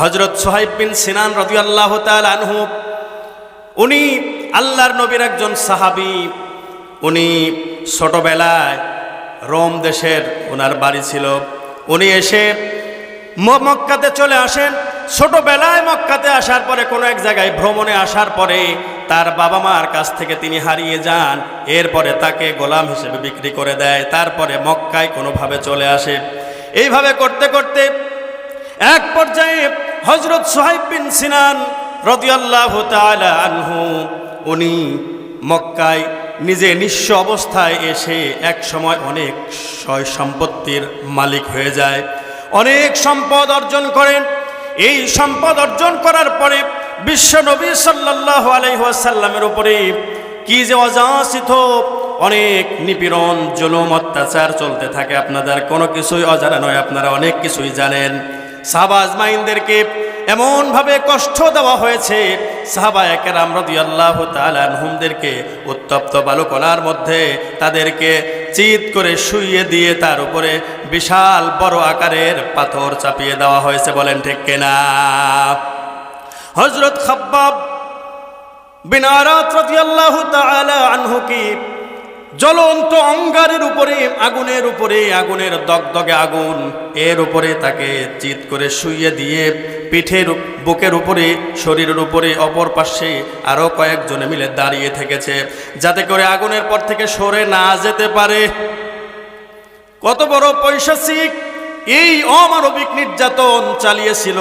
হজরত সোহাইব বিন সিনান রবি আল্লাহ আনহু, উনি আল্লাহর নবীর একজন সাহাবি। উনি ছোটবেলায় রোম দেশের ওনার বাড়ি ছিল। উনি এসে মক্কাতে চলে আসেন। ছোটবেলায় মক্কাতে আসার পরে কোনো এক জায়গায় ভ্রমণে আসার পরে তার বাবা মার কাছ থেকে তিনি হারিয়ে যান। এরপরে তাকে গোলাম হিসেবে বিক্রি করে দেয়। তারপরে মক্কায় কোনোভাবে চলে আসে। এইভাবে করতে করতে এক পর্যায়ে হজরত সোহাইব বিন সিনান রদিয়াল্লাহ আনহু, উনি মক্কায় নিজে নিঃস্ব অবস্থায় এসে এক সময় অনেক সয় সম্পত্তির মালিক হয়ে যায়। অনেক সম্পদ অর্জন করেন। এই সম্পদ অর্জন করার পরে বিশ্ব নবী সাল্লাহ আলহাসাল্লামের উপরে কি যে অযাচিত, অনেক নিপীড়ন, জুলুম, অত্যাচার চলতে থাকে। আপনাদের কোনো কিছুই অজানা নয়, আপনারা অনেক কিছুই জানেন। সাহাবা আজমাইনদেরকে এমনভাবে কষ্ট দেওয়া হয়েছে, সাহাবা একের আমরদি আল্লাহ তালহুমদেরকে উত্তপ্ত বালুকলার মধ্যে তাদেরকে চিত করে শুইয়ে দিয়ে তার উপরে বিশাল বড় আকারের পাথর চাপিয়ে দেওয়া হয়েছে, বলেন ঠিক কেনা? হজরত খাব্বাব বিনারাত রাদিয়াল্লাহু তাআলা আনহু কি জ্বলন্ত অঙ্গারের উপরে, আগুনের উপরে, আগুনের দগদগে আগুন। এর উপরে তাকে চিত করে শুইয়ে দিয়ে পিঠের বুকের উপরে, শরীরের উপরে, অপর পাশে আরও কয়েকজনে মিলে দাঁড়িয়ে থেকেছে, যাতে করে আগুনের পর থেকে সরে না যেতে পারে। কত বড় পৈশাচিক এই অমানবিক নির্যাতন চালিয়েছিল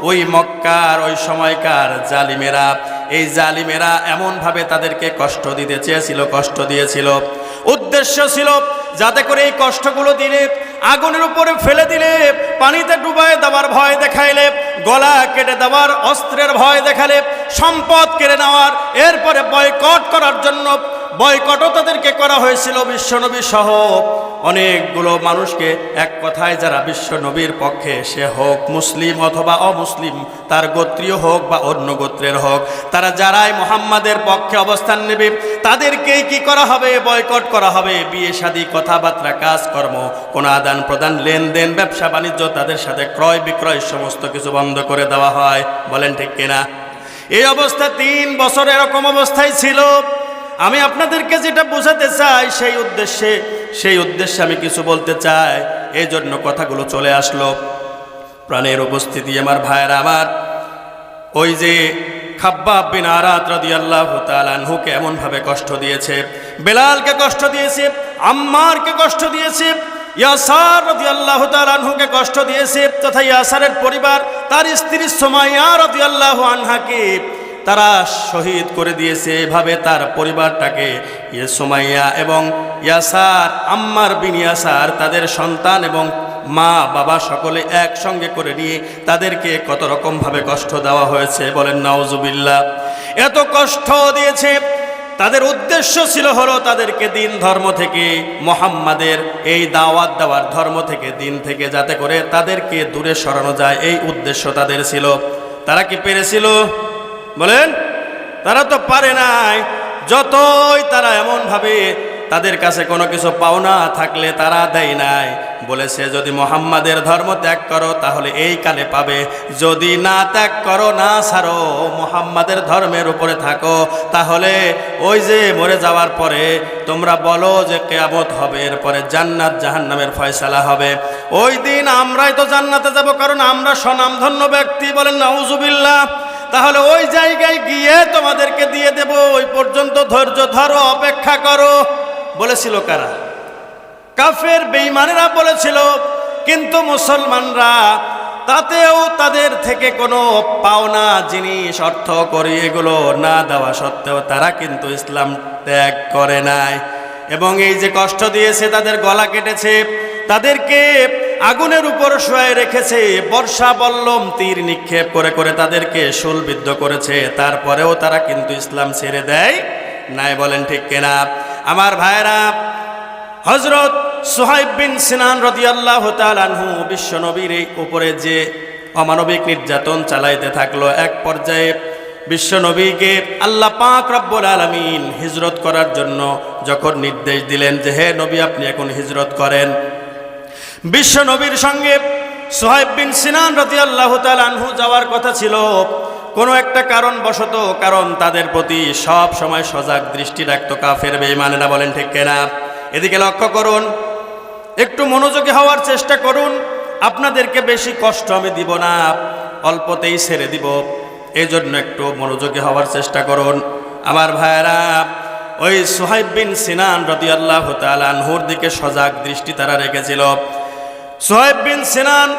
ওই মক্কার, ওই সময়কার জালিমেরা। এই জালিমেরা এমনভাবে তাদেরকে কষ্ট দিতে চেয়েছিল, কষ্ট দিয়েছিল। উদ্দেশ্য ছিল যাতে করে এই কষ্টগুলো দিলে, আগুনের উপরে ফেলে দিলে, পানিতে ডুবায় দেওয়ার ভয় দেখাইলে, গলা কেটে দেওয়ার অস্ত্রের ভয় দেখালে, সম্পদ কেড়ে নেওয়ার, এরপরে বয়কট করার জন্য বয়কটও তাদেরকে করা হয়েছিল বিশ্বনবী সহ অনেকগুলো মানুষকে। এক কথায় যারা বিশ্বনবীর পক্ষে সে হোক মুসলিম অথবা অমুসলিম, তার গোত্রীয় হোক বা অন্য গোত্রের হোক, তারা যারাই মোহাম্মদের পক্ষে অবস্থান নেবে, তাদেরকেই কি করা হবে? বয়কট করা হবে। বিয়ে, শাদী, কথাবার্তা, কাজকর্ম, কোনো আদান প্রদান, লেনদেন, ব্যবসা, বাণিজ্য, তাদের সাথে ক্রয় বিক্রয় সমস্ত কিছু বন্ধ করে দেওয়া হয়। বলেন ঠিক কিনা? এই অবস্থা তিন বছর এরকম অবস্থায় ছিল। আমি আপনাদেরকে যেটা বোঝাতে চাই, সেই উদ্দেশ্যে সেই উদ্দেশ্যে আমি কিছু বলতে চাই। এই জন্য কথাগুলো চলে আসলো। প্রাণের উপস্থিতি আমার ভাইয়েরা আমার। ওই যে এমনভাবে কষ্ট দিয়েছে, বেলালকে কষ্ট দিয়েছে কষ্ট দিয়েছে, ইয়াসার তাআলা আনহুকে কষ্ট দিয়েছে, তথা ইয়াসারের পরিবার, তার স্ত্রী সুমাইয়া রাদিয়াল্লাহু আনহাকে তারা শহীদ করে দিয়েছে এভাবে তার পরিবারটাকে। ইয়ে সুমাইয়া এবং ইয়াসার, আম্মার বিন ইয়াসার, তাদের সন্তান এবং মা, বাবা সকলে একসঙ্গে করে নিয়ে তাদেরকে কত রকমভাবে কষ্ট দেওয়া হয়েছে বলেন নাওজুবিল্লাহ এত কষ্ট দিয়েছে, তাদের উদ্দেশ্য ছিল হলো তাদেরকে দিন ধর্ম থেকে, মোহাম্মাদের এই দাওয়াত দেওয়ার ধর্ম থেকে, দিন থেকে যাতে করে তাদেরকে দূরে সরানো যায়, এই উদ্দেশ্য তাদের ছিল। তারা কি পেরেছিল? বলেন, তারা তো পারে নাই। যতই তারা এমনভাবে তাদের কাছে কোনো কিছু পাওনা থাকলে তারা দেয় নাই। বলেছে, যদি মোহাম্মদের ধর্ম ত্যাগ করো, তাহলে এই কালে পাবে। যদি না ত্যাগ করো, না ছাড়ো, মোহাম্মদের ধর্মের উপরে থাকো। তাহলে ওই যে মরে যাওয়ার পরে তোমরা বলো যে কেয়ামত হবে, এরপরে জান্নাত জাহান্নামের ফয়সালা হবে। ওই দিন আমরাই তো জান্নাতে যাব, কারণ আমরা স্বনামধন্য ব্যক্তি বলেন, নাউজুবিল্লাহ। তাহলে ওই জায়গায় গিয়ে তোমাদেরকে দিয়ে দেব। ওই পর্যন্ত ধৈর্য ধরো, অপেক্ষা করো, বলেছিল কারা? কাফের বেঈমানেরা বলেছিল, কিন্তু মুসলমানরা তাতেও তাদের থেকে কোনো পাওনা জিনিস, অর্থ করি এগুলো না দেওয়া সত্ত্বেও তারা কিন্তু ইসলাম ত্যাগ করে নাই। এবং এই যে কষ্ট দিয়েছে, তাদের গলা কেটেছে, তাদেরকে আগুনের উপর শোয়ে রেখেছে। বর্ষা বল্লম তীর নিক্ষেপ করে করে তাদেরকে শুলবিদ্ধ করেছে। তারপরেও তারা কিন্তু ইসলাম ছেড়ে দেয় নাই বলেন ঠিক কেনা? আমার ভাইরা হজরত সোহাইব বিন সিনান রদিয়াল্লাহ তালানহু বিশ্বনবীর এই উপরে যে অমানবিক নির্যাতন চালাইতে থাকল, এক পর্যায়ে বিশ্বনবীকে আল্লাহ পাক রব্বুল আলমিন হিজরত করার জন্য যখন নির্দেশ দিলেন যে, হে নবী, আপনি এখন হিজরত করেন। বিশ্ব নবীর সঙ্গে সোহাইব বিন সিনান রাজি আল্লাহ আনহু যাওয়ার কথা ছিল। কোনো একটা কারণ বশত কারণ তাদের প্রতি সব সময় সজাগ দৃষ্টি রাখতো কাফের বেঈমানেরা, বলেন ঠিক কেনা? এদিকে লক্ষ্য করুন, একটু মনোযোগী হওয়ার চেষ্টা করুন, আপনাদেরকে বেশি কষ্ট আমি দিব না, অল্পতেই ছেড়ে দিব। এই জন্য একটু মনোযোগী হওয়ার চেষ্টা করুন। আমার ভাইয়েরা, ওই সোহাইব বিন সিনান রদি আল্লাহ আনহুর দিকে সজাগ দৃষ্টি তারা রেখেছিল। সোহাইব বিন সিনান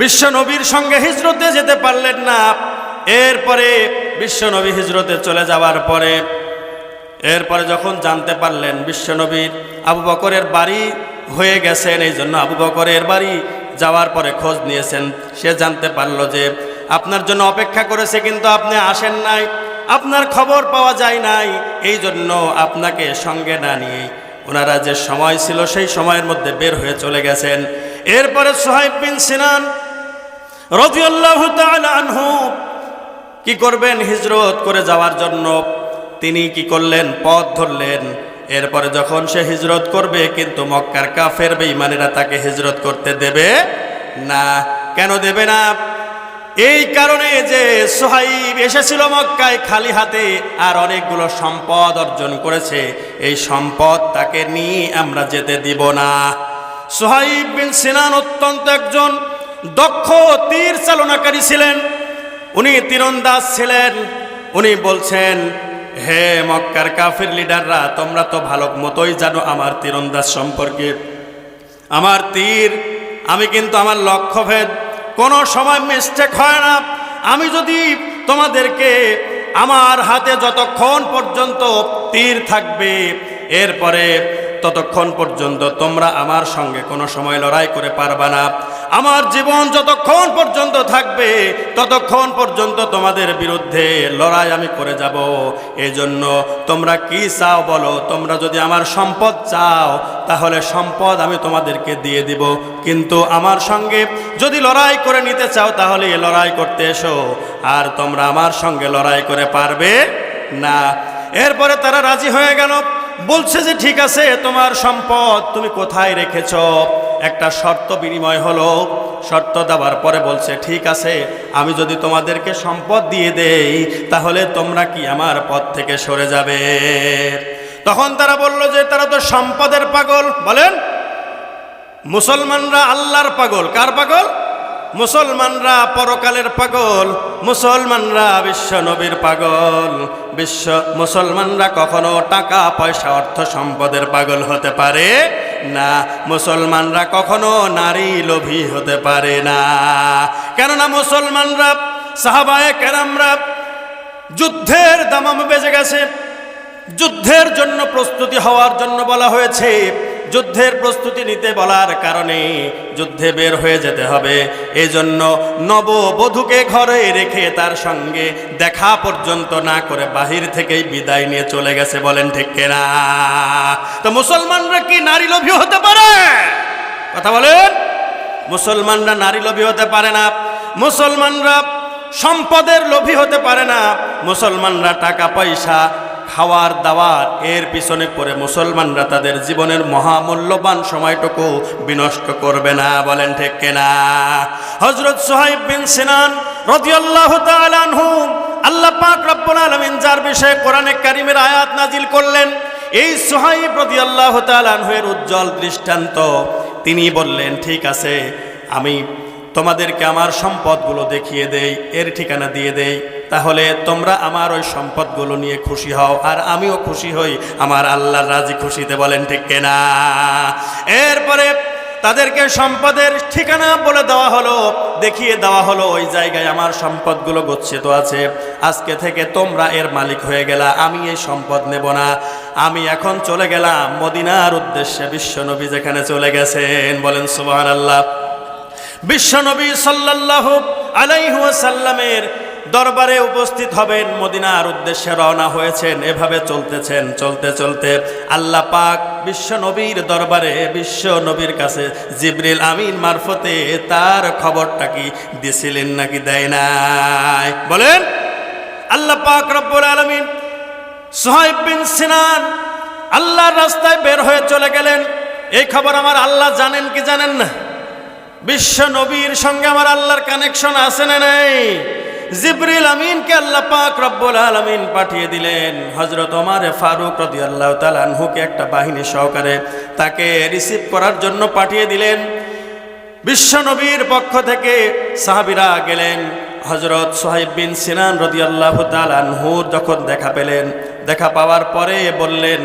বিশ্ব নবীর সঙ্গে হিজরতে যেতে পারলেন না। এরপরে বিশ্ব নবী হিজরতে চলে যাওয়ার পরে, এরপরে যখন জানতে পারলেন বিশ্বনবীর আবু বকরের বাড়ি হয়ে গেছেন, এই জন্য আবু বকরের বাড়ি যাওয়ার পরে খোঁজ নিয়েছেন। সে জানতে পারল যে আপনার জন্য অপেক্ষা করেছে, কিন্তু আপনি আসেন নাই, আপনার খবর পাওয়া যায় নাই, এই জন্য আপনাকে সঙ্গে না নিয়ে ওনারা যে সময় ছিল সেই সময়ের মধ্যে বের হয়ে চলে গেছেন। এরপরে সোহাইব বিন সিনান তাআলা আনহু কি করবেন? হিজরত করে যাওয়ার জন্য। তিনি কি করলেন? পথ ধরলেন। এরপরে যখন সে হিজরত করবে, কিন্তু মক্কার কাফের বেঈমানেরা তাকে হিজরত করতে দেবে না। কেন দেবে না? এই কারণে যে সোহাইব এসেছিল মক্কায় খালি হাতে আর অনেকগুলো সম্পদ অর্জন করেছে, এই সম্পদ তাকে নিয়ে আমরা যেতে দিব না। সোহাইব বিন সিনান অত্যন্ত একজন দক্ষ তীর চালনাকারী ছিলেন। উনি তীরন্দাজ ছিলেন। উনি বলছেন, হে মক্কার কাফির লিডাররা, তোমরা তো ভালো মতোই জানো আমার তীরন্দাজ সম্পর্কে। আমার তীর, আমি কিন্তু আমার লক্ষ্যভেদ কোনো সময় মিস্টেক হয় না। আমি যদি তোমাদেরকে আমার হাতে যতক্ষণ পর্যন্ত তীর থাকবে, এরপরে ততক্ষণ পর্যন্ত তোমরা আমার সঙ্গে কোনো সময় লড়াই করে পারবা না। আমার জীবন যতক্ষণ পর্যন্ত থাকবে, ততক্ষণ পর্যন্ত তোমাদের বিরুদ্ধে লড়াই আমি করে যাব। এই জন্য তোমরা কি চাও বলো? তোমরা যদি আমার সম্পদ চাও, তাহলে সম্পদ আমি তোমাদেরকে দিয়ে দিব। কিন্তু আমার সঙ্গে যদি লড়াই করে নিতে চাও, তাহলে এ লড়াই করতে এসো। আর তোমরা আমার সঙ্গে লড়াই করে পারবে না। এরপরে তারা রাজি হয়ে গেল। বলছে যে, ঠিক আছে, তোমার সম্পদ তুমি কোথায় রেখেছ? একটা শর্ত বিনিময় হলো, শর্ত দেওয়ার পরে বলছে, ঠিক আছে, আমি যদি তোমাদেরকে সম্পদ দিয়ে দেই, তাহলে তোমরা কি আমার পথ থেকে সরে যাবে? তখন তারা বলল যে, তারা তো সম্পদের পাগল। বলেন, মুসলমানরা আল্লাহর পাগল। কার পাগল? মুসলমানরা পরকালের পাগল, মুসলমানরা বিশ্ব নবীর পাগল। বিশ্ব মুসলমানরা কখনো টাকা, পয়সা, অর্থ সম্পদের পাগল হতে পারে না। মুসলমানরা কখনো নারী লোভী হতে পারে না। কেননা মুসলমানরা, সাহাবায়ে কেরামরা যুদ্ধের দামাম বেজে গেছে। যুদ্ধের জন্য প্রস্তুতি হওয়ার জন্য বলা হয়েছে যুদ্ধের প্রস্তুতি নিতে বলার কারণে যুদ্ধে বের হয়ে যেতে হবে। এই জন্য নববধূকে ঘরে রেখে তার সঙ্গে দেখা পর্যন্ত না করে বাহির থেকেই বিদায় নিয়ে চলে গেছে বলেন ঠিক কেনা? তো মুসলমানরা কি নারী লোভী হতে পারে? কথা বলেন। মুসলমানরা নারী লোভী হতে পারে না। মুসলমানরা সম্পদের লোভী হতে পারে না। মুসলমানরা টাকা পয়সা খাওয়ার দাওয়ার, এর পিছনে পড়ে মুসলমানরা তাদের জীবনের মহামূল্যবান সময়টুকু বিনষ্ট করবে না, বলেন ঠিক কেনা? হজরত সোহাইব বিন সিনান রদিয়াল্লাহু তাআলা আনহু, আল্লাহ পাক রব্বুল আলামিন যার বিষয়ে কোরআনে কারিমের আয়াত নাজিল করলেন, এই সোহাইব রদিয়াল্লাহু আনহুর উজ্জ্বল দৃষ্টান্ত, তিনি বললেন, ঠিক আছে, আমি তোমাদেরকে আমার সম্পদগুলো দেখিয়ে দেই, এর ঠিকানা দিয়ে দেই। তাহলে তোমরা আমার ওই সম্পদগুলো নিয়ে খুশি হও, আর আমিও খুশি হই। আমার আল্লাহর রাজি খুশিতে বলেন, ঠিক কেনা? এরপরে তাদেরকে সম্পদের ঠিকানা বলে দেওয়া হলো, দেখিয়ে দেওয়া হলো, ওই জায়গায় আমার সম্পদগুলো গচ্ছিত আছে। আজকে থেকে তোমরা এর মালিক হয়ে গেলা, আমি এই সম্পদ নেব না। আমি এখন চলে গেলাম মদিনার উদ্দেশ্যে বিশ্বনবী যেখানে চলে গেছেন, বলেন সুবাহ আল্লাহ বিশ্বনবী সাল্লাহ আলাইহাসাল্লামের দরবারে উপস্থিত হবেন, মদিনার উদ্দেশ্যে রওনা হয়েছেন, এভাবে চলতেছেন, চলতে চলতে আল্লাহ পাক বিশ্ব নবীর দরবারে, বিশ্ব নবীর কাছে জিবরিল আমিন মারফতে তার খবরটা কি দিছিলেন নাকি দেয় নাই? বলেন, আল্লাহ পাক রব্বুল আলমিন সোহাইব বিন সিনান আল্লাহর রাস্তায় বের হয়ে চলে গেলেন। এই খবর আমার আল্লাহ জানেন কি জানেন না? বিশ্ব নবীর সঙ্গে আমার আল্লাহর কানেকশন আছে না নাই? জিব্রিল আমিনকে আল্লাহ পাক রব্বুল আলামিন পাঠিয়ে দিলেন। হজরত ওমর ফারুক রাদিয়াল্লাহু তাআলা আনহুকে একটা বাহিনী সহকারে তাকে রিসিভ করার জন্য পাঠিয়ে দিলেন। বিশ্ব নবীর পক্ষ থেকে সাহাবিরা গেলেন। হজরত সোহাইব বিন সিনান রদিয়াল্লাহু তাআলা আনহুর যখন দেখা পেলেন, দেখা পাওয়ার পরে বললেন,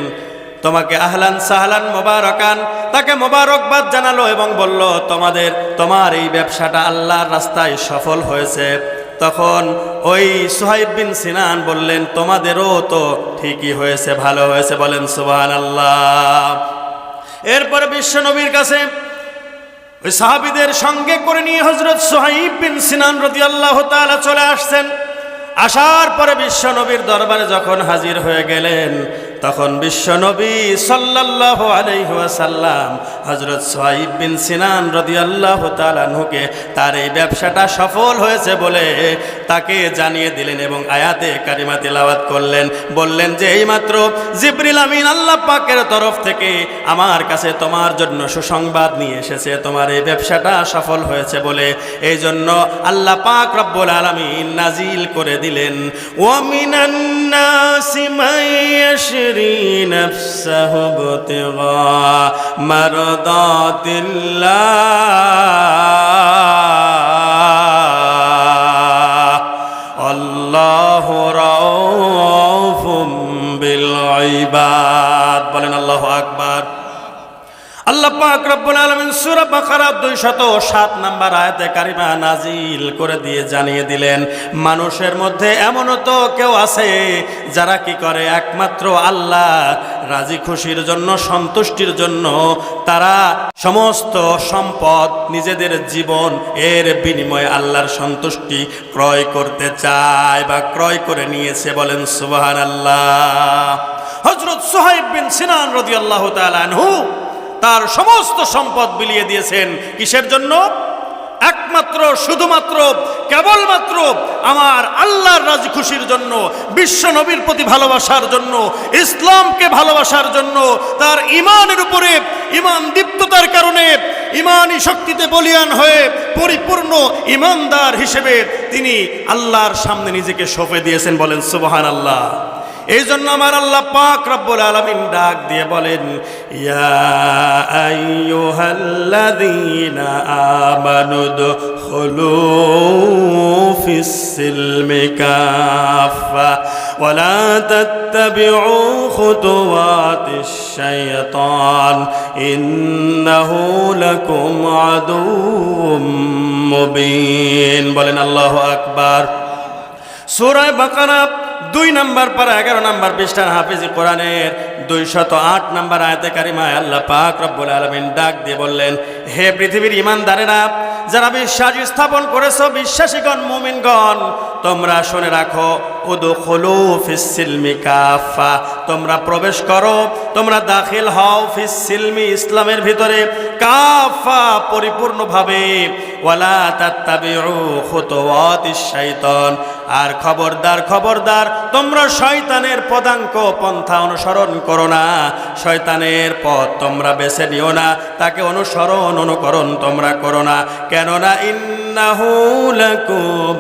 তোমাকে আহলান সাহলান মোবারকান। তাকে মোবারকবাদ জানালো এবং বলল, তোমাদের, তোমার এই ব্যবসাটা আল্লাহর রাস্তায় সফল হয়েছে। তখন ওই সুহাইব বিন সিনান বললেন, তোমাদেরও তো ঠিকই হয়েছে, ভালো হয়েছে। বলেন সুবহান আল্লাহ এরপরে বিশ্ব নবীর কাছে ওই সাহাবিদের সঙ্গে করে নিয়ে হজরত সোহাইব বিন সিনান রদি আল্লাহ তালা চলে আসছেন। আসার পরে বিশ্ব নবীর দরবারে যখন হাজির হয়ে গেলেন তখন বিশ্ব নবী সাল্লাহ আলাইহাসাল্লাম হজরত সোহাইব বিন সিনান রদি আল্লাহ তালানহুকে তার এই ব্যবসাটা সফল হয়েছে বলে তাকে জানিয়ে দিলেন এবং আয়াতে কারিমা তিলাওয়াত করলেন। বললেন যে, এইমাত্র জিবরিল আমিন আল্লাহ পাকের তরফ থেকে আমার কাছে তোমার জন্য সুসংবাদ নিয়ে এসেছে, তোমার এই ব্যবসাটা সফল হয়েছে বলে। এই জন্য আল্লাহ পাক রব্বুল আলামিন নাজিল করে দিলেন। ওয়ামিনান নাসি মাইয়াশরি নাফসাহু ইবতিগা মারদাতিল্লাহ আল্লাহ রাউফুম বিল ইবাদ বলেন আল্লাহ আকবার আল্লাহ পাক রব্বুল আলামিন সূরা বাকারা 207 নাম্বার আয়াতে কারিমা নাজিল করে দিয়ে জানিয়ে দিলেন, মানুষের মধ্যে এমনও তো কেউ আছে যারা কি করে? একমাত্র আল্লাহ রাজি খুশির জন্য, সন্তুষ্টির জন্য তারা সমস্ত সম্পদ নিজেদের জীবন এর বিনিময়ে আল্লাহর সন্তুষ্টি ক্রয় করতে চায় বা ক্রয় করে নিয়েছে বলেন সুবহানাল্লাহ। হযরত সুহাইব বিন সিনান রাদিয়াল্লাহু তাআলা আনহু তার সমস্ত সম্পদ বিলিয়ে দিয়েছেন। কিসের জন্য? একমাত্র, শুধুমাত্র, কেবলমাত্র আমার আল্লাহর রাজি খুশির জন্য, বিশ্ব নবীর প্রতি ভালোবাসার জন্য, ইসলামকে ভালোবাসার জন্য, তার ইমানের উপরে ইমান দীপ্ততার কারণে ইমানই শক্তিতে বলিয়ান হয়ে পরিপূর্ণ ইমানদার হিসেবে তিনি আল্লাহর সামনে নিজেকে সঁপে দিয়েছেন বলেন সুবহান আল্লাহ এই জন্য আমার আল্লাহ পাক রব্বুল আলামিন ডাক দিয়ে বলেন, ইয়া আইয়ুহাল্লাযীনা আমানু দুখুলু ফিস সিলমি কাফা ওয়ালা তাত্তাবিউ খুতুওয়াতিশ শাইতান ইন্নাহু লাকুম আদুউম মুবিন। বলেন দুই নাম্বার পারা এগারো নাম্বার পৃষ্ঠার হাফিজি কোরআনের দুইশত আট নাম্বার আয়তে কারিমায় আল্লাহ পাক রব্বুল আলমিন ডাক দিয়ে বললেন, হে পৃথিবীর ইমানদারেরা, যারা বিশ্বাস স্থাপন করেছ, বিশ্বাসীগণ, মুমিনগণ, তোমরা শুনে রাখো উদু খলু ফিসিলমি কাফা তোমরা প্রবেশ করো, তোমরা দাখিল হও ফিসিলমি ইসলামের ভিতরে কাফা পরিপূর্ণভাবে। ওয়ালা তাত্তাবিউ খুতুওয়াতিশ শাইতান আর খবরদার খবরদার, তোমরা শয়তানের পদাঙ্ক পন্থা অনুসরণ করো না। শয়তানের পথ তোমরা বেছে নিও না, তাকে অনুসরণ, অনুকরণ তোমরা করো না। কেননা ইন্নাহু লাকুম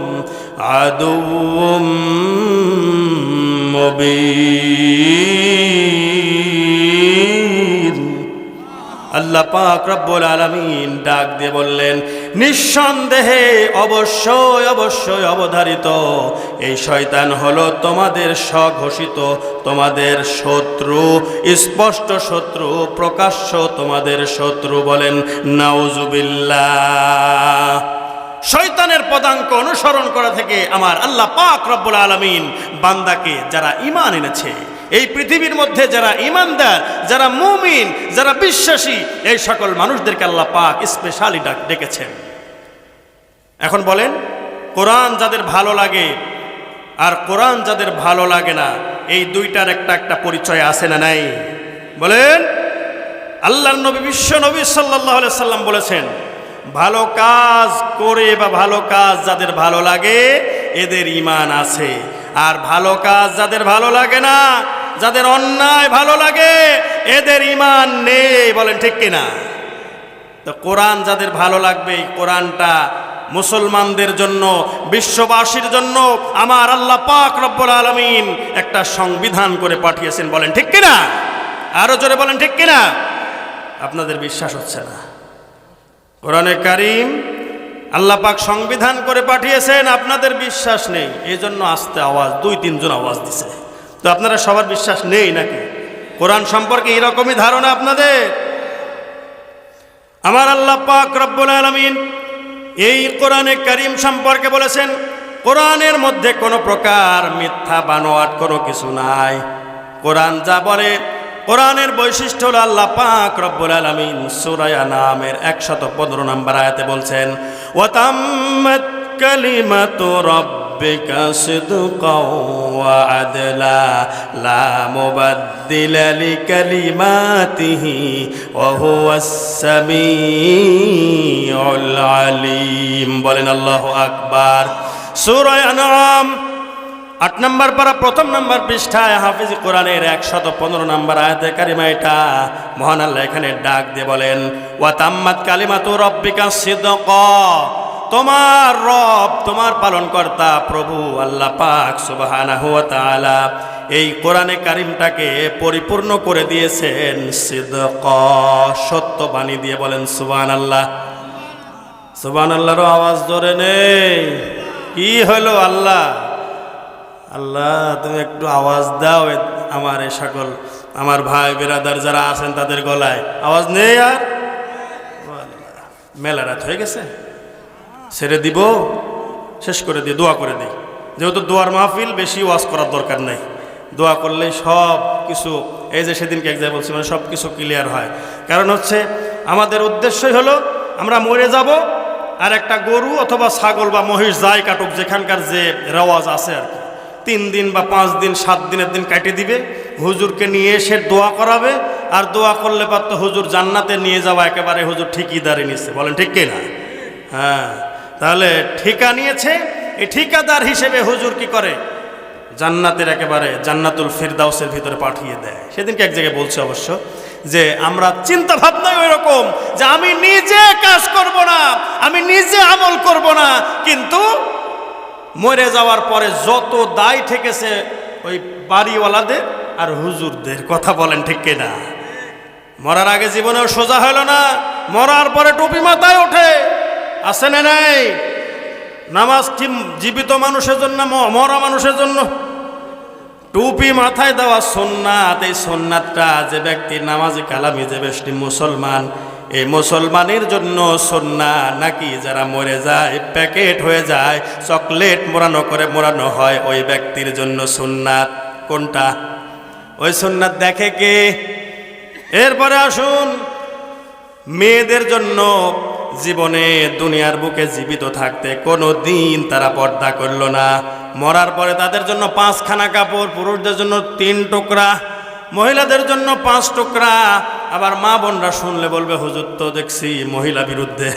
আদুউম মুবিন। আল্লাহ পাক রব্বুল আলামিন ডাক দিয়ে বললেন, নিঃসন্দেহে অবশ্যই অবশ্যই অবধারিত, এই শয়তান হলো তোমাদের স্বঘোষিত, তোমাদের শত্রু, স্পষ্ট শত্রু, প্রকাশ্য তোমাদের শত্রু বলেন, নাউজুবিল্লাহ। শয়তানের পদাঙ্ক অনুসরণ করা থেকে আমার আল্লাহ পাক রব্বুল আলমিন বান্দাকে যারা ইমান এনেছে এই পৃথিবীর মধ্যে যারা ইমানদার, যারা মুমিন, যারা বিশ্বাসী, এই সকল মানুষদেরকে আল্লাহ পাক স্পেশালি ডাক, ডেকেছেন। এখন বলেন, কোরআন যাদের ভালো লাগে আর কোরআন যাদের ভালো লাগে না, এই দুইটার একটা একটা পরিচয় আছে না নাই? বলেন, আল্লাহর নবী, বিশ্ব নবী সাল্লাহ সাল্লাম বলেছেন, ভালো কাজ করে বা ভালো কাজ যাদের ভালো লাগে, এদের ইমান আছে। আর ভালো কাজ যাদের ভালো লাগে না, যাদের অন্যায় ভালো লাগে, এদের ইমান নেই, বলেন ঠিক কিনা? তো কোরআন যাদের ভালো লাগবে, এই কোরআনটা মুসলমানদের জন্য, বিশ্ববাসীর জন্য আমার আল্লাহ পাক রব্বুল আলমিন একটা সংবিধান করে পাঠিয়েছেন, বলেন ঠিক কিনা? আরও জোরে বলেন ঠিক কিনা? আপনাদের বিশ্বাস হচ্ছে না। কোরআনে কারিম আল্লাহ পাক সংবিধান করে পাঠিয়েছেন, আপনাদের বিশ্বাস নেই। এই জন্য আস্তে আওয়াজ, দুই তিনজন আওয়াজ দিছে। তো আপনারা সবার বিশ্বাস নেই নাকি? কোরআন সম্পর্কে এরকমই ধারণা আপনাদের? আমার আল্লাহ পাক রব্বুল আলমিন এই কোরআনে করিম সম্পর্কে বলেছেন, কোরআনের মধ্যে কোনো প্রকার মিথ্যা বানোয়াট কোনো কিছু নাই। কোরআন যা বলে কোরআনের বৈশিষ্ট্য হলো আল্লাহ পাক রব্বুল আলমিন সুরায়া নামের একশত পনেরো নম্বর আয়াতে বলছেন, ওয়াতাম্মাত ওয়া আদলা, লা বলেন আল্লাহু আকবার। সূরা আনআম আট নম্বর পারা প্রথম নম্বর পৃষ্ঠায় হাফিজ কোরআনের একশত পনেরো নম্বর আয়াতে কারিমা এটা। মহান আল্লাহ এখানে ডাক দিয়ে বলেন, ওয়া তাম্মাত কালিমা তো রব্বিকা সিদক। তোমার রব, তোমার পালনকর্তা প্রভু আল্লাহ পাক তাআলা এই কোরআনে কারিমটাকে পরিপূর্ণ করে দিয়েছেন। সিদক, সত্য বাণী দিয়ে বলেন সুবান আল্লাহ সুবান সুবহানাল্লাহর আওয়াজ ধরে নেই। কি হলো আল্লাহ? আল্লাহ, তুমি একটু আওয়াজ দাও আমার এ সকল, আমার ভাই বেরাদার যারা আছেন তাদের গলায়। আওয়াজ নেই আর? মেলা রাত হয়ে গেছে। ছেড়ে দিব, শেষ করে দিই দোয়া করে দিই। যেহেতু দোয়ার মাহফিল, বেশি ওয়াজ করার দরকার নেই। দোয়া করলেই সব কিছু, এই যে সেদিনকে এক জায়গায় বলছি মানে সব কিছু ক্লিয়ার হয়। কারণ হচ্ছে, আমাদের উদ্দেশ্যই হলো, আমরা মরে যাব, আর একটা গরু অথবা ছাগল বা মহিষ যাই কাটুক, যেখানকার যে রেওয়াজ আছে আর কি। তিন দিন বা পাঁচ দিন, সাত দিনের দিন কাটে দিবে। হুজুরকে নিয়ে এসে দোয়া করাবে। আর দোয়া করলে পারতো হুজুর জান্নাতে নিয়ে যাওয়া একেবারে হুজুর ঠিকই দাঁড়িয়ে নিচ্ছে। বলেন ঠিক কিনা হ্যাঁ। তাহলে ঠিকা নিয়েছে। এই ঠিকাদার হিসেবে হুজুর কি করে? জান্নাতের একেবারে জান্নাতুল ফিরদাউসের ভিতরে পাঠিয়ে দেয়। সেদিনকে এক জায়গায় বলছে অবশ্য যে, আমরা চিন্তা ভাবনাই ওই রকম যে আমি নিজে কাজ করব না, আমি নিজে আমল করব না, কিন্তু মরে যাওয়ার পরে যত দায় ঠেকেছে ওই বাড়িওয়ালাদের আর হুজুরদের, কথা বলেন ঠিক কিনা? মরার আগে জীবনেও সোজা হলো না, মরার পরে টুপি মাথায় ওঠে। আছে না নাই? নামাজ কি জীবিত মানুষের জন্য মরা মানুষের জন্য? টুপি মাথায় দেওয়া সোননাথ এই সোননাথটা যে ব্যক্তি নামাজি কালামি, যে ব্যক্তি মুসলমান এই মুসলমানের জন্য সন্না, নাকি যারা মরে যায়, প্যাকেট হয়ে যায়, চকলেট মোড়ানো করে মোড়ানো হয়, ওই ব্যক্তির জন্য সুন্নাত কোনটা? ওই সুন্নাত দেখে কে? এরপরে আসুন। মেয়েদের জন্য জীবনে দুনিয়ার বুকে জীবিত থাকতে কোনো দিন তারা পর্দা করল না। মরার পরে তাদের জন্য পাঁচখানা কাপড়, পুরুষদের জন্য তিন টুকরা। মহিলাদের জন্য পাঁচ টুকরা। আবার মা বোনরা শুনলে বলবে, হুজুর তো দেখছি মহিলা বিরুদ্ধে।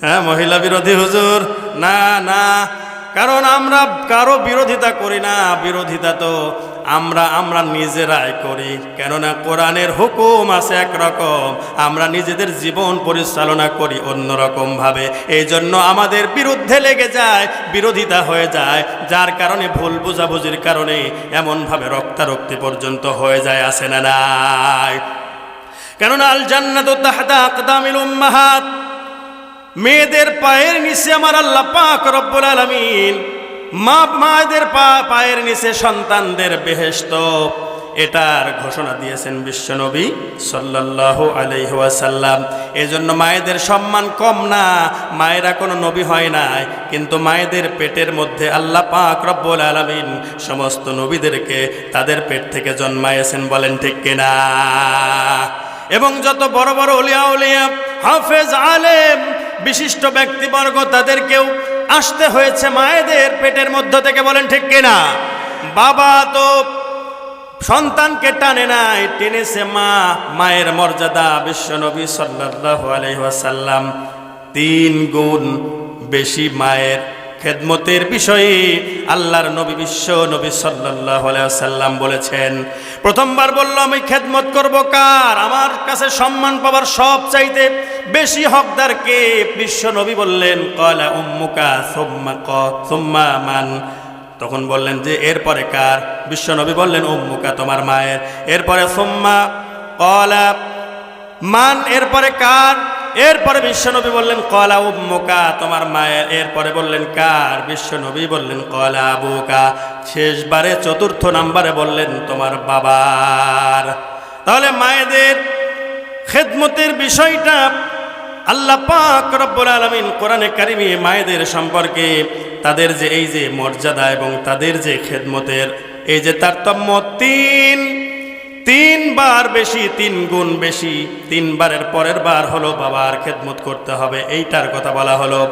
হ্যাঁ মহিলা বিরোধী হুজুর। না না। কারণ আমরা কারও বিরোধিতা করি না। বিরোধিতা তো আমরা আমরা নিজেরাই করি। কেননা কোরআনের হুকুম আছে একরকম। আমরা নিজেদের জীবন পরিচালনা করি অন্যরকম ভাবে এই জন্য আমাদের বিরুদ্ধে লেগে যায়, বিরোধিতা হয়ে যায়, যার কারণে ভুল বোঝাবুঝির কারণে এমনভাবে রক্তারক্তি পর্যন্ত হয়ে যায় আসে না নাই? কেননা আল জান্নাত তাহতা আকদামিল উম্মাহাত। মেয়েদের পায়ের নিচে আমার আল্লাহ পাক রব্বুল আলামিন মা মায়েদের পা পায়ের নিচে সন্তানদের বেহেস্ত এটার ঘোষণা দিয়েছেন বিশ্বনবী সাল্লাল্লাহু আলাইহি ওয়াসাল্লাম। এজন্য মায়েদের সম্মান কম না, মায়েরা কোনো নবী হয় নাই। কিন্তু মায়েদের পেটের মধ্যে আল্লাহ পাক রব্বুল আলামিন সমস্ত নবীদেরকে তাদের পেট থেকে জন্মায়েছেন বলেন ঠিক কিনা? এবং যত বড় বড় উলিয়া উলিয়া, হাফেজ আলেম, বিশিষ্ট ব্যক্তিবর্গ, তাদেরকেও আসতে হয়েছে মায়েদের পেটের মধ্য থেকে, বলেন ঠিক কিনা? বাবা তো সন্তানকে টানে নাই, টেনেছে মা, মায়ের মর্যাদা বিশ্বনবী সাল্লাহ আলাইহি ওয়াসাল্লাম। তিন গুণ বেশি মায়ের খেদমতের বিষয়ে আল্লাহর নবী বিশ্ব নবী সাল্লাম বলেছেন। প্রথমবার বলল, আমি খেদমত করব কার? আমার কাছে সম্মান পাওয়ার সব চাইতে বেশি হকদার কে? বিশ্ব নবী বললেন কলা উম্মুকা সোম্মা ক মান। তখন বললেন যে, এরপরে কার? বিশ্ব নবী বললেন, উম্মুকা তোমার মায়ের। এরপরে, সোম্মা কলা মান। এরপরে কার? এরপরে বিশ্বনবী বললেন, কলা উম্মুকা। তোমার মায়ের এরপরে বললেন, কার? বিশ্বনবী বললেন, কলা আবুকা। শেষবারে চতুর্থ নাম্বারে বললেন, তোমার বাবার। তাহলে মায়েদের খেদমতের বিষয়টা আল্লাহ পাক রব্বুল আলমিন কোরআনে কারিমে মায়েদের সম্পর্কে তাদের যে এই যে মর্যাদা এবং তাদের যে খেদমতের এই যে তারতম্য তিন তিনবার বেশি, তিন গুণ বেশি, তিনবারের পরের বার হলো বাবার খেদমত করতে হবে, এইটার কথা বলা হলো।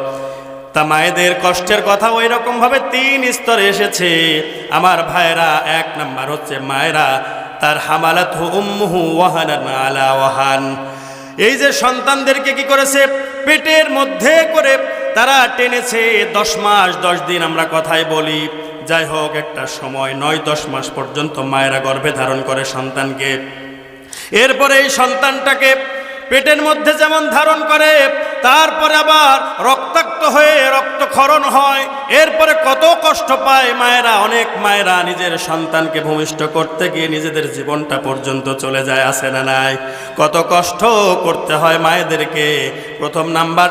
তা মায়েদের কষ্টের কথা ওই রকম ভাবে তিন স্তরে এসেছে। আমার ভাইরা এক নাম্বার হচ্ছে মায়েরা, তার হামালাত উম্মুহু ওয়াহানান আলা ওয়াহান। এই যে সন্তানদেরকে কি করেছে? পেটের মধ্যে করে তারা টেনেছে, দশ মাস, দশ দিন আমরা কথাই বলি। যাই হোক, একটা সময়, নয়, দশ মাস পর্যন্ত মায়েরা গর্ভে ধারণ করে সন্তানকে। এরপরে এই সন্তানটাকে পেটের মধ্যে যেমন ধারণ করে, তারপরে আবার রক্তাক্ত হয়ে রক্তক্ষরণ হয়। এরপরে কত কষ্ট পায় মায়েরা, অনেক মায়েরা নিজের সন্তানকে ভূমিষ্ঠ করতে গিয়ে নিজেদের জীবনটা পর্যন্ত চলে যায় আসে না নাই? কত কষ্ট করতে হয় মায়েদেরকে। প্রথম নাম্বার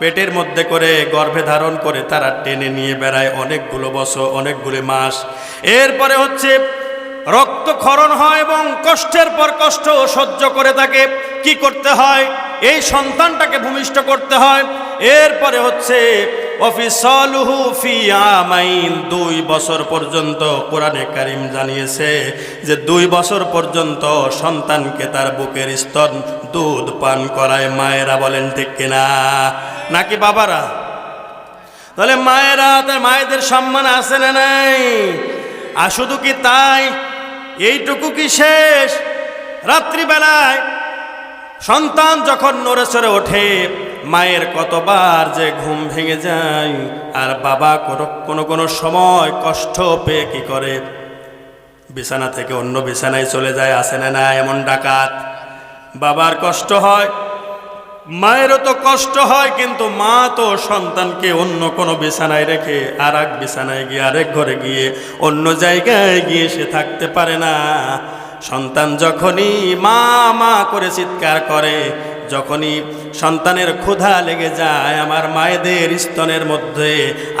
পেটের মধ্যে করে গর্ভে ধারণ করে তারা টেনে নিয়ে বেড়ায় অনেকগুলো বছর, অনেকগুলো মাস। এরপরে হচ্ছে রক্তক্ষরণ হয় এবং কষ্টের পর কষ্ট সহ্য করে তাকে কি করতে হয়? এই সন্তানটাকে ভূমিষ্ঠ করতে হয়। এরপরে হচ্ছে দুই বছর পর্যন্ত কোরআনে কারিম জানিয়েছে যে দুই বছর পর্যন্ত সন্তানকে তার বুকের স্তন দুধ পান করায়। মায়েরা বলেন, ঠিক কিনা নাকি বাবারা? তাহলে মায়েরা, তার মায়েদের সম্মান আছে না নাই? আর শুধু কি তাই? এইটুকু কি শেষ? রাত্রিবেলায় সন্তান যখন নড়ে চড়ে ওঠে মায়ের কতবার যে ঘুম ভেঙে যায়, আর বাবা কোনো কোনো কোনো সময় কষ্ট পেয়ে কি করে? বিছানা থেকে অন্য বিছানায় চলে যায়, আসে না না, এমন ডাকাত। বাবার কষ্ট হয়, মায়েরও তো কষ্ট হয়, কিন্তু মা তো সন্তানকে অন্য কোনো বিছানায় রেখে আর এক বিছানায় গিয়ে, আরেক ঘরে গিয়ে, অন্য জায়গায় গিয়ে সে থাকতে পারে না। সন্তান যখনই মা মা করে চিৎকার করে, যখনই সন্তানের ক্ষুধা লেগে যায়। আমার মায়েদের স্তনের মধ্যে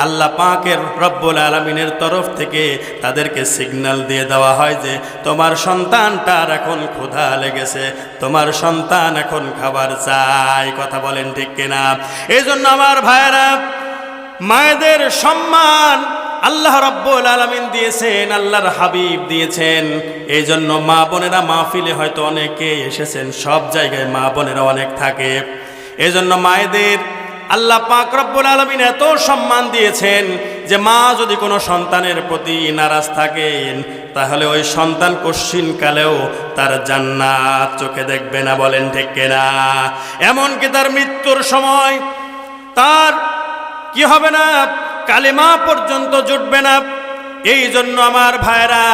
আল্লাহ পাকের রব্বুল আলমিনের তরফ থেকে তাদেরকে সিগন্যাল দিয়ে দেওয়া হয় যে, তোমার সন্তানটার এখন ক্ষুধা লেগেছে, তোমার সন্তান এখন খাবার চাই। কথা বলেন ঠিক কিনা? এই জন্য আমার ভাইয়েরা, মায়েদের সম্মান আল্লাহ রব্বুল আলমিন দিয়েছেন, আল্লাহর হাবিব দিয়েছেন। এই জন্য মা বোনেরা মাহফিলে হয়তো অনেকে এসেছেন, সব জায়গায় মা বোনেরা অনেক থাকে। এই জন্য মায়েদের আল্লাহ পাক রব্বুল আলমিন এত সম্মান দিয়েছেন যে মা যদি কোনো সন্তানের প্রতি নারাজ থাকেন, তাহলে ওই সন্তান কালেও তার জান্নাত চোখে দেখবে না, বলেন ঠিক কিনা? এমনকি তার মৃত্যুর সময় তার কি হবে না, কালেমা পর্যন্ত জুটবে না। এই জন্য আমার ভাইরা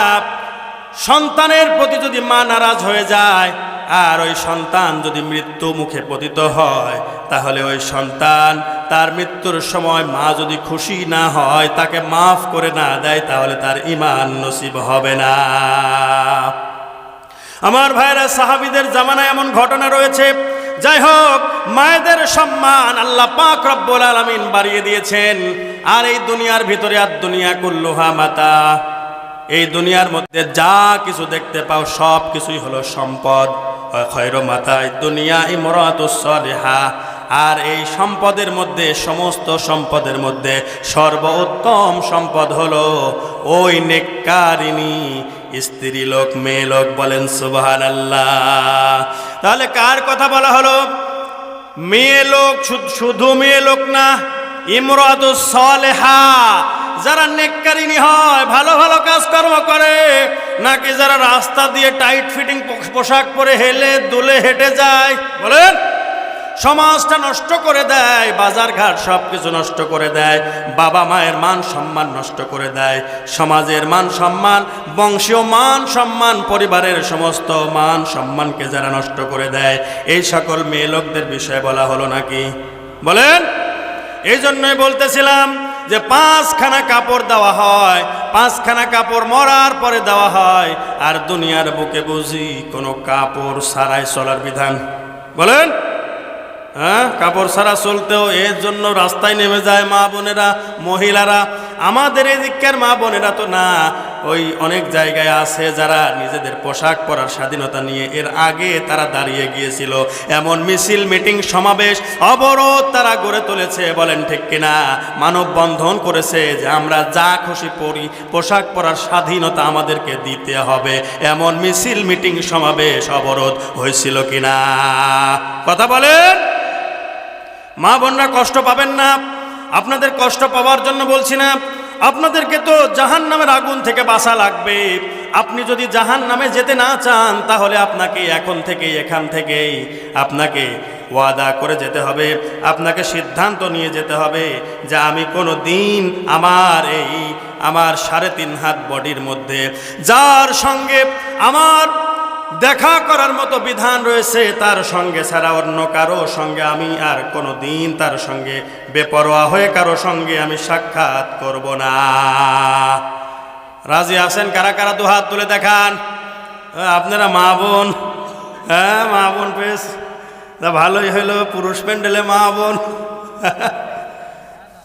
সন্তানের প্রতি যদি মা নারাজ হয়ে যায় আর ওই সন্তান যদি মৃত্যু মুখে পতিত হয়, তাহলে ওই সন্তান তার মৃত্যুর সময় মা যদি খুশি না হয়, তাকে মাফ করে না দেয়, তাহলে তার ইমান নসিব হবে না। আমার ভাইরা সাহাবিদের জামানায় এমন ঘটনা রয়েছে। যাই হোক, মায়েদের সম্মান আল্লাহ পাক রব্বুল আলমিন বাড়িয়ে দিয়েছেন। আর এই দুনিয়ার ভিতরে আর দুনিয়া কুল্লুহা মাতা। এই দুনিয়ার মধ্যে যা কিছু দেখতে পাও, সব কিছুই হলো সম্পদ। মাতায় দুনিয়া ইমরাতুসলিহা আর এই সম্পদের মধ্যে, সমস্ত সম্পদের মধ্যে সর্বোত্তম সম্পদ হলো ওই নেককারিনী স্ত্রী লোক, মেয়ে লোক বলেন সুবাহান আল্লাহ তাহলে কার কথা বলা হলো? মেয়ে লোক শুধু মেয়ে লোক না ইমরাতু সলেহা। যারা নেককারিনী হয়, ভালো ভালো কাজকর্ম করে, নাকি যারা রাস্তা দিয়ে টাইট ফিটিং পোশাক পরে হেলে দুলে হেঁটে যায়, বলেন? সমাজটা নষ্ট করে দেয় বাজারঘাট সব কিছু নষ্ট করে দেয়, বাবা মায়ের মান সম্মান নষ্ট করে দেয়, সমাজের মান সম্মান, বংশীয় মান সম্মান, পরিবারের সমস্ত মান সম্মানকে যারা নষ্ট করে দেয়, এই সকল মেয়ে লোকদের বিষয়ে বলা হলো নাকি? বলেন? এই জন্যই বলতেছিলাম যে পাঁচখানা কাপড় দেওয়া হয়, পাঁচখানা কাপড় মরার পরে দেওয়া হয়, আর দুনিয়ার বুকে বুঝি কোনো কাপড় সারাই চলার বিধান। বলেন? হ্যাঁ কাপড় সারা চলতেও এর জন্য রাস্তায় নেমে যায় মা বোনেরা, মহিলারা। আমাদের এই দিককার মা বোনেরা তো না, ওই অনেক জায়গায় আছে যারা নিজেদের পোশাক পরার স্বাধীনতা নিয়ে এর আগে তারা দাঁড়িয়ে গিয়েছিল। এমন মিছিল, মিটিং, সমাবেশ, অবরোধ তারা গড়ে তুলেছে, বলেন ঠিক কিনা? মানববন্ধন করেছে যে আমরা যা খুশি পরি, পোশাক পরার স্বাধীনতা আমাদেরকে দিতে হবে। এমন মিছিল, মিটিং, সমাবেশ, অবরোধ হয়েছিল কিনা? কথা বলেন? মা বোনরা কষ্ট পাবেন না। আপনাদের কষ্ট পাওয়ার জন্য বলছি না। আপনাদেরকে তো জাহান নামের আগুন থেকে বাসা লাগবে। আপনি যদি জাহান নামে যেতে না চান, তাহলে আপনাকে এখন থেকে এখান থেকেই আপনাকে ওয়াদা করে যেতে হবে। আপনাকে সিদ্ধান্ত নিয়ে যেতে হবে যে আমি কোনো দিন আমার এই, আমার সাড়ে তিন হাত বডির মধ্যে, যার সঙ্গে আমার দেখা করার মতো বিধান রয়েছে তার সঙ্গে ছাড়া অন্য কারও সঙ্গে আমি আর কোনো দিন তার সঙ্গে বেপরোয়া হয়ে কারও সঙ্গে আমি সাক্ষাৎ করব না। রাজি আছেন? কারা কারা দু হাত তুলে দেখান? আপনারা মা বোন। হ্যাঁ মা বোন বেশ। তা ভালোই হইল পুরুষ প্যান্ডেলে মা বোন।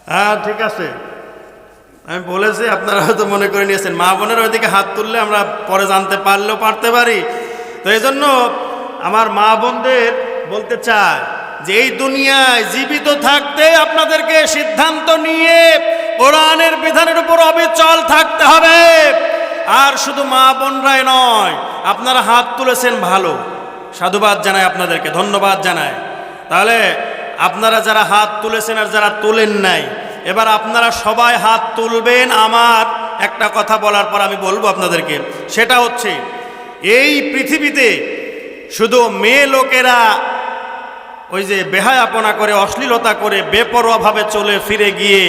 হ্যাঁ ঠিক আছে। আমি বলেছি, আপনারা হয়তো মনে করে নিয়েছেন, মা বোনের ওইদিকে হাত তুললে আমরা পরে জানতে পারলেও পারতে পারি। তো এই জন্য আমার মা বোনদের বলতে চায় যে এই দুনিয়ায় জীবিত থাকতে আপনাদেরকে সিদ্ধান্ত নিয়ে কোরআনের বিধানের উপর অবিচল থাকতে হবে। আর শুধু মা বোনরাই নয়, আপনারা হাত তুলেছেন ভালো। সাধুবাদ জানাই আপনাদেরকে, ধন্যবাদ জানাই। তাহলে আপনারা যারা হাত তুলেছেন আর যারা তোলেন নাই, এবার আপনারা সবাই হাত তুলবেন আমার একটা কথা বলার পর আমি বলব আপনাদেরকে। সেটা হচ্ছে এই পৃথিবীতে শুধু মেয়ে লোকেরা ওই যে বেহায়াপনা করে, অশ্লীলতা করে, বেপরোয়াভাবে চলে ফিরে গিয়ে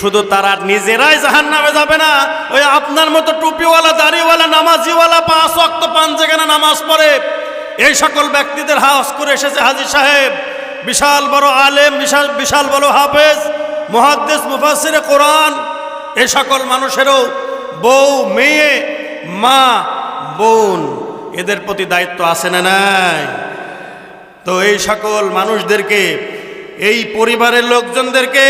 শুধু তারা নিজেরাই জাহান নামে যাবে না। ওই আপনার মতো টুপিওয়ালা, দাড়িওয়ালা, নামাজিওয়ালা, পাঁচ অক্ত পান যেখানে নামাজ পড়ে, এই সকল ব্যক্তিদের হাউস করে এসেছে হাজি সাহেব। বিশাল বড় আলেম, বিশাল বিশাল বড় হাফেজ মহাদ্দেশ মুফাসিরে কোরআন, এই সকল মানুষেরও বউ, মেয়ে, মা বোন, এদের প্রতি দায়িত্ব আছে না নাই? তো এই সকল মানুষদেরকে, এই পরিবারের লোকজনদেরকে,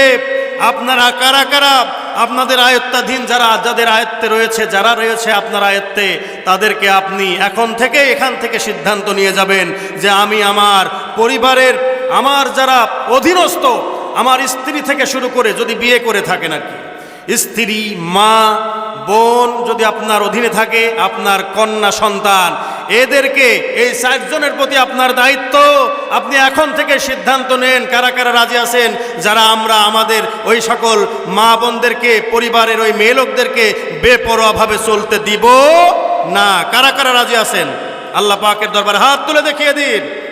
আপনারা কারা কারা, আপনাদের আয়ত্তাধীন যারা, যাদের আয়ত্তে রয়েছে, যারা রয়েছে আপনার আয়ত্তে, তাদেরকে আপনি এখন থেকে, এখান থেকে সিদ্ধান্ত নিয়ে যাবেন যে আমি আমার পরিবারের, আমার যারা অধীনস্থ, আমার স্ত্রী থেকে শুরু করে যদি বিয়ে করে থাকেন আর কি স্ত্রী, মা, বোন যদি আপনার অধীনে থাকে, আপনার কন্যা, সন্তান, এদেরকে এই চারজনের প্রতি আপনার দায়িত্ব। আপনি এখন থেকে সিদ্ধান্ত নেন কারা কারা রাজি আছেন, যারা আমরা আমাদের ওই সকল মা বোনদেরকে, পরিবারের ওই মেয়ে লোকদেরকে বেপরোয়াভাবে চলতে দিব? না, কারা কারা রাজি আছেন? আল্লাহ পাকের দরবারে হাত তুলে দেখিয়ে দিন।